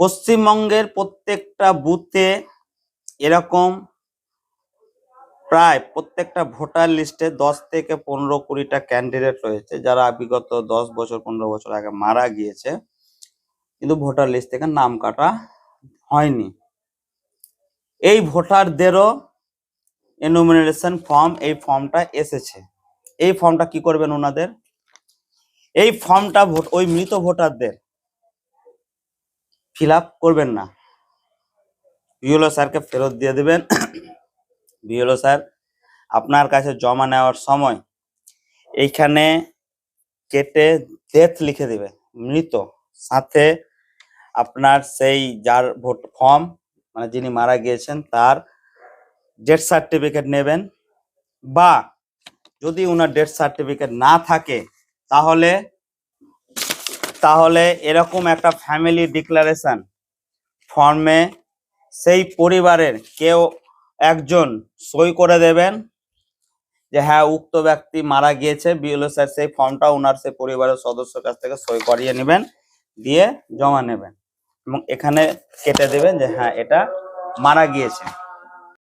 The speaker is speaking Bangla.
পশ্চিমবঙ্গের প্রত্যেকটা বুথে এরকম প্রায় প্রত্যেকটা ভোটার লিস্টে দশ থেকে পনেরো কুড়িটা ক্যান্ডিডেট রয়েছে, যারা বিগত দশ বছর, পনেরো বছর আগে মারা গিয়েছে। কিন্তু ভোটার লিস্ট থেকে নাম কাটা হয়নি। এই ভোটারদেরও এনুমিনেশন ফর্ম এই ফর্মটা এসেছে। এই ফর্মটা কি করবেন ওনাদের? এই ফর্মটা ওই মৃত ভোটারদের ফিল করবেন না। বিএলও স্যারকে ফেরত দিয়ে দেবেন। বিএলও স্যার, আপনার কাছে জমা নেওয়ার সময় এইখানে কেটে ডেথ লিখে দিবে, মৃত। সাথে আপনার সেই যার ভোট ফর্ম মানে যিনি মারা গিয়েছেন, তার ডেথ সার্টিফিকেট নেবেন। বা যদি ওনার ডেথ সার্টিফিকেট না থাকে, তাহলে তাহলে এরকম একটা ফ্যামিলি ডিক্লারেশন ফর্মে সেই পরিবারের কেউ একজন সই করে দেবেন যে হ্যাঁ উক্ত ব্যক্তি মারা গিয়েছে, বিএলও স্যার সেই ফর্মটা ওনার সেই পরিবারের সদস্যর কাছ থেকে সই করিয়ে নেবেন, দিয়ে জমা নেবেন এবং এখানে কেটে দেবেন যে হ্যাঁ এটা মারা গিয়েছে।